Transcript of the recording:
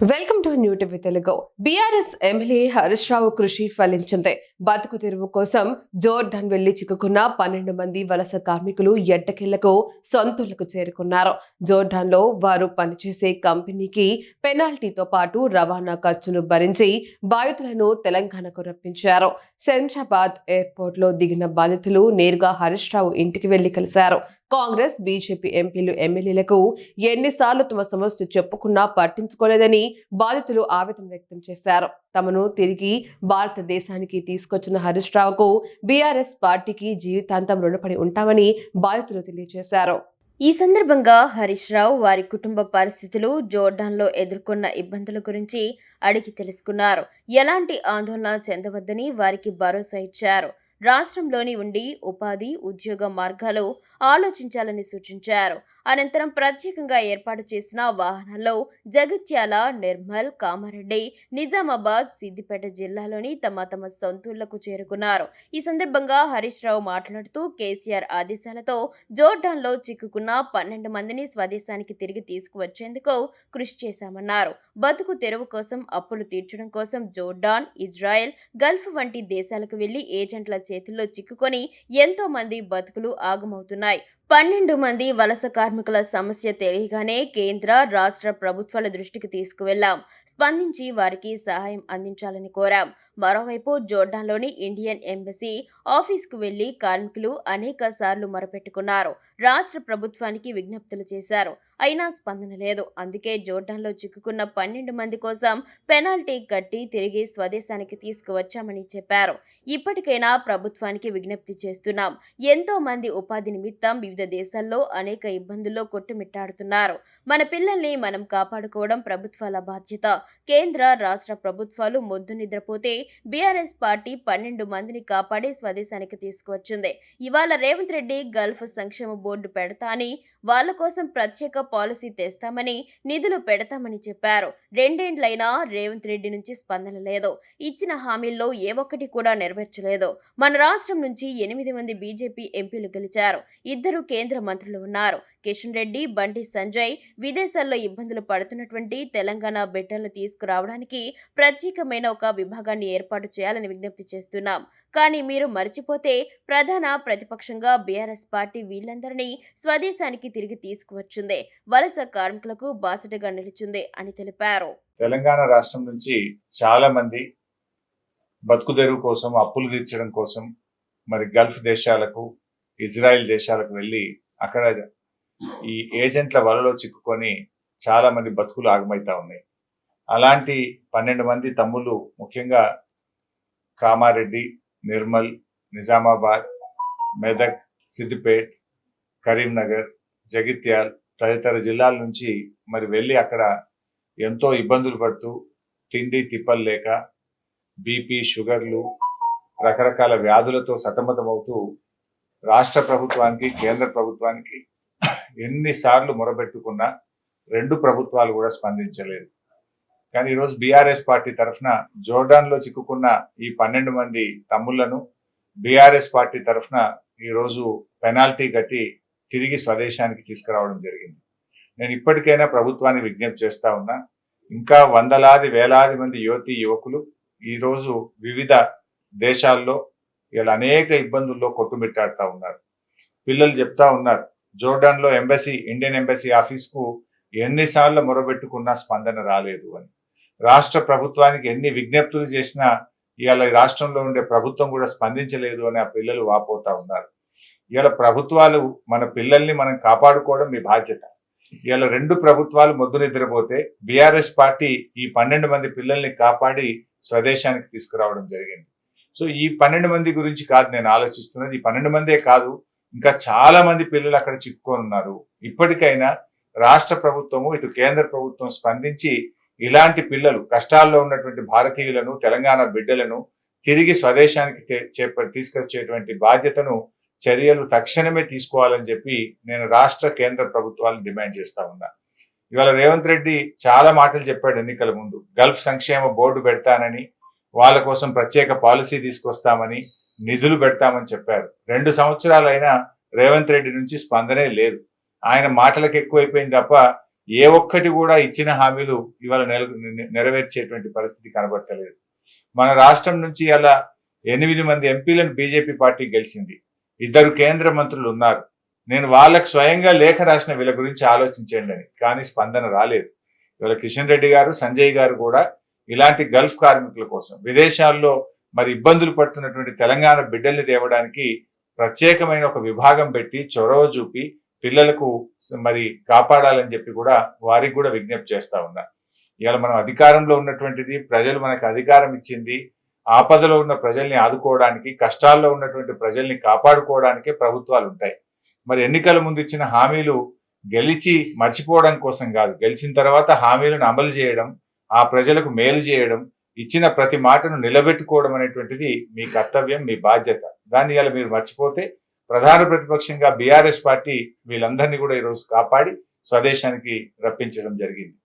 Welcome to new TV Telugu BRS MLA Harish Rao కృషి ఫలించింది. బతుకు తెరువు కోసం జోర్డాన్ వెళ్ళి చిక్కుకున్న పన్నెండు మంది వలస కార్మికులు ఎట్టకేళ్ళకు సొంతులకు చేరుకున్నారు. జోర్డన్లో వారు పనిచేసే కంపెనీకి పెనాల్టీతో పాటు రవాణా ఖర్చును భరించి బాధితులను తెలంగాణకు రప్పించారు. శంషాబాద్ ఎయిర్పోర్ట్లో దిగిన బాధితులు నేరుగా హరీష్ రావు ఇంటికి వెళ్ళి కలిశారు. కాంగ్రెస్ బీజేపీ ఎంపీలు ఎమ్మెల్యేలకు ఎన్నిసార్లు తమ సమస్య చెప్పుకున్నా పట్టించుకోలేదని బాధితులు ఆవేదన వ్యక్తం చేశారు. తమను తిరిగి భారతదేశానికి తీసుకొచ్చిన హరీష్ రావుకు బీఆర్ఎస్ పార్టీకి జీవితాంతం రుణపడి ఉంటామని బాధితులు తెలియజేశారు. ఈ సందర్భంగా హరీష్ రావు వారి కుటుంబ పరిస్థితులు జోర్డాన్లో ఎదుర్కొన్న ఇబ్బందుల గురించి అడిగి తెలుసుకున్నారు. ఎలాంటి ఆందోళన చెందవద్దని వారికి భరోసా ఇచ్చారు. రాష్ట్రంలోని ఉండి ఉపాధి ఉద్యోగ మార్గాలు ఆలోచించాలని సూచించారు. అనంతరం ప్రత్యేకంగా ఏర్పాటు చేసిన వాహనాల్లో జగిత్యాల నిర్మల్ కామారెడ్డి నిజామాబాద్ సిద్దిపేట జిల్లాలోని తమ తమ సొంతూళ్ళకు చేరుకున్నారు. ఈ సందర్భంగా హరీష్ రావు మాట్లాడుతూ కేసీఆర్ ఆదేశాలతో జోర్డాన్లో చిక్కుకున్న పన్నెండు మందిని స్వదేశానికి తిరిగి తీసుకువచ్చేందుకు కృషి చేశామన్నారు. బతుకు తెరువు కోసం అప్పులు తీర్చడం కోసం జోర్డాన్ ఇజ్రాయెల్ గల్ఫ్ వంటి దేశాలకు వెళ్ళి ఏజెంట్ల చేతుల్లో చిక్కుకొని ఎంతో మంది బతుకులు ఆగమవుతున్నాయి. ない。పన్నెండు మంది వలస కార్మికుల సమస్య తెలియగానే కేంద్ర రాష్ట్ర ప్రభుత్వాల దృష్టికి తీసుకువెళ్ళాం. స్పందించి వారికి సహాయం అందించాలని కోరాం. మరోవైపు జోర్డాన్లోని ఇండియన్ ఎంబసీ ఆఫీస్కు వెళ్ళి కార్మికులు అనేక సార్లు మొరపెట్టుకున్నారు. రాష్ట్ర ప్రభుత్వానికి విజ్ఞప్తులు చేశారు. అయినా స్పందన లేదు. అందుకే జోర్డాన్లో చిక్కుకున్న పన్నెండు మంది కోసం పెనాల్టీ కట్టి తిరిగి స్వదేశానికి తీసుకువచ్చామని చెప్పారు. ఇప్పటికైనా ప్రభుత్వానికి విజ్ఞప్తి చేస్తున్నాం. ఎంతో మంది ఉపాధి నిమిత్తం వివిధ దేశాల్లో అనేక ఇబ్బందుల్లో కొట్టుమిట్టాడుతున్నారు. మన పిల్లల్ని మనం కాపాడుకోవడం ప్రభుత్వాల బాధ్యత. కేంద్ర రాష్ట్ర ప్రభుత్వాలు మొద్దు నిద్రపోతే బీఆర్ఎస్ పార్టీ పన్నెండు మందిని కాపాడి స్వదేశానికి తీసుకువచ్చింది. ఇవాళ రేవంత్ రెడ్డి గల్ఫ్ సంక్షేమ బోర్డు పెడతా అని వాళ్ళ కోసం ప్రత్యేక పాలసీ తెస్తామని నిధులు పెడతామని చెప్పారు. రెండేండ్లైనా రేవంత్ రెడ్డి నుంచి స్పందన లేదు. ఇచ్చిన హామీల్లో ఏ ఒక్కటి కూడా నెరవేర్చలేదు. మన రాష్ట్రం నుంచి ఎనిమిది మంది బీజేపీ ఎంపీలు గెలిచారు. ఇద్దరు కేంద్ర మంత్రులు ఉన్నారు. కిషన్ రెడ్డి బండి సంజయ్ విదేశాల్లో ఇబ్బందులు పడుతున్నటువంటి తెలంగాణ బిడ్డలను తీసుకురావడానికి ప్రత్యేకమైన ఒక విభాగాన్ని ఏర్పాటు చేయాలని విజ్ఞప్తి చేస్తున్నాం. కానీ మీరు మర్చిపోతే ప్రధాన ప్రతిపక్షంగా బీఆర్ఎస్ పార్టీ వీళ్ళందరినీ స్వదేశానికి తిరిగి తీసుకువచ్చింది. వలస కార్మికులకు బాసటగా నిలిచింది అని తెలిపారు. తెలంగాణ రాష్ట్రం నుంచి చాలా మంది బతుకుదెరువు కోసం అప్పులు తీర్చడం కోసం మరి గల్ఫ్ దేశాలకు ఇజ్రాయెల్ దేశాలకు వెళ్ళి అక్కడ ఈ ఏజెంట్ల వలలో చిక్కుకొని చాలా మంది బతుకులు ఆగమవుతా ఉన్నాయి. అలాంటి పన్నెండు మంది తమ్ముళ్ళు ముఖ్యంగా కామారెడ్డి నిర్మల్ నిజామాబాద్ మెదక్ సిద్దిపేట్ కరీంనగర్ జగిత్యాల్ తదితర జిల్లాల నుంచి మరి వెళ్ళి అక్కడ ఎంతో ఇబ్బందులు పడుతూ తిండి తిప్పలు లేక బీపీ షుగర్లు రకరకాల వ్యాధులతో సతమతమవుతూ రాష్ట్ర ప్రభుత్వానికి కేంద్ర ప్రభుత్వానికి ఎన్నిసార్లు మొరబెట్టుకున్నా రెండు ప్రభుత్వాలు కూడా స్పందించలేదు. కానీ ఈరోజు బీఆర్ఎస్ పార్టీ తరఫున జోర్డాన్లో చిక్కుకున్న ఈ పన్నెండు మంది తమ్ముళ్ళను బీఆర్ఎస్ పార్టీ తరఫున ఈరోజు పెనాల్టీ కట్టి తిరిగి స్వదేశానికి తీసుకురావడం జరిగింది. నేను ఇప్పటికైనా ప్రభుత్వాన్ని విజ్ఞప్తి చేస్తా ఉన్నా ఇంకా వందలాది వేలాది మంది యువతి యువకులు ఈరోజు వివిధ దేశాల్లో ఇలా అనేక ఇబ్బందుల్లో కొట్టుమిట్టాడుతూ ఉన్నారు. పిల్లలు చెప్తా ఉన్నారు జోర్డాన్లో ఎంబసీ ఇండియన్ ఎంబసీ ఆఫీస్కు ఎన్నిసార్లు మొరబెట్టుకున్నా స్పందన రాలేదు అని. రాష్ట్ర ప్రభుత్వానికి ఎన్ని విజ్ఞప్తులు చేసినా ఇవాళ రాష్ట్రంలో ఉండే ప్రభుత్వం కూడా స్పందించలేదు అని ఆ పిల్లలు వాపోతా ఉన్నారు. ఇవాళ ప్రభుత్వాలు మన పిల్లల్ని మనం కాపాడుకోవడం మీ బాధ్యత. ఇవాళ రెండు ప్రభుత్వాలు మొద్దు నిద్రపోతే బీఆర్ఎస్ పార్టీ ఈ పన్నెండు మంది పిల్లల్ని కాపాడి స్వదేశానికి తీసుకురావడం జరిగింది. సో ఈ పన్నెండు మంది గురించి కాదు నేను ఆలోచిస్తున్నది ఈ పన్నెండు మందే కాదు ఇంకా చాలా మంది పిల్లలు అక్కడ చిక్కుకొని ఉన్నారు. ఇప్పటికైనా రాష్ట్ర ప్రభుత్వము ఇటు కేంద్ర ప్రభుత్వం స్పందించి ఇలాంటి పిల్లలు కష్టాల్లో ఉన్నటువంటి భారతీయులను తెలంగాణ బిడ్డలను తిరిగి స్వదేశానికి చేప తీసుకొచ్చేటువంటి బాధ్యతను చర్యలు తక్షణమే తీసుకోవాలని చెప్పి నేను రాష్ట్ర కేంద్ర ప్రభుత్వాలను డిమాండ్ చేస్తా ఉన్నా. ఇవాళ రేవంత్ రెడ్డి చాలా మాటలు చెప్పాడు ఎన్నికల ముందు. గల్ఫ్ సంక్షేమ బోర్డు పెడతానని వాళ్ళ కోసం ప్రత్యేక పాలసీ తీసుకొస్తామని నిధులు పెడతామని చెప్పారు. రెండు సంవత్సరాలైనా రేవంత్ రెడ్డి నుంచి స్పందనే లేదు. ఆయన మాటలకు ఎక్కువైపోయింది తప్ప ఏ ఒక్కటి కూడా ఇచ్చిన హామీలు ఇవాళ నెరవేర్చేటువంటి పరిస్థితి కనబడతలేదు. మన రాష్ట్రం నుంచి అలా ఎనిమిది మంది ఎంపీలను బీజేపీ పార్టీ గెలిచింది. ఇద్దరు కేంద్ర మంత్రులు ఉన్నారు. నేను వాళ్ళకు స్వయంగా లేఖ రాసిన వీళ్ళ గురించి ఆలోచించండి అని కానీ స్పందన రాలేదు. ఇవాళ కిషన్ రెడ్డి గారు సంజయ్ గారు కూడా ఇలాంటి గల్ఫ్ కార్మికుల కోసం విదేశాల్లో మరి ఇబ్బందులు పడుతున్నటువంటి తెలంగాణ బిడ్డల్ని తేవడానికి ప్రత్యేకమైన ఒక విభాగం పెట్టి చొరవ చూపి పిల్లలకు మరి కాపాడాలని చెప్పి కూడా వారికి కూడా విజ్ఞప్తి చేస్తా ఉన్నా. ఇవాళ మనం అధికారంలో ఉన్నటువంటిది ప్రజలు మనకు అధికారం ఇచ్చింది ఆపదలో ఉన్న ప్రజల్ని ఆదుకోవడానికి కష్టాల్లో ఉన్నటువంటి ప్రజల్ని కాపాడుకోవడానికే ప్రభుత్వాలు ఉంటాయి. మరి ఎన్నికల ముందు ఇచ్చిన హామీలు గెలిచి మర్చిపోవడం కోసం కాదు గెలిచిన తర్వాత హామీలను అమలు చేయడం ఆ ప్రజలకు మేలు చేయడం ఇచ్చిన ప్రతి మాటను నిలబెట్టుకోవడం అనేటువంటిది మీ కర్తవ్యం మీ బాధ్యత. దాన్ని ఇలా మీరు మర్చిపోతే ప్రధాన ప్రతిపక్షంగా బీఆర్ఎస్ పార్టీ వీళ్ళందరినీ కూడా ఈరోజు కాపాడి స్వదేశానికి రప్పించడం జరిగింది.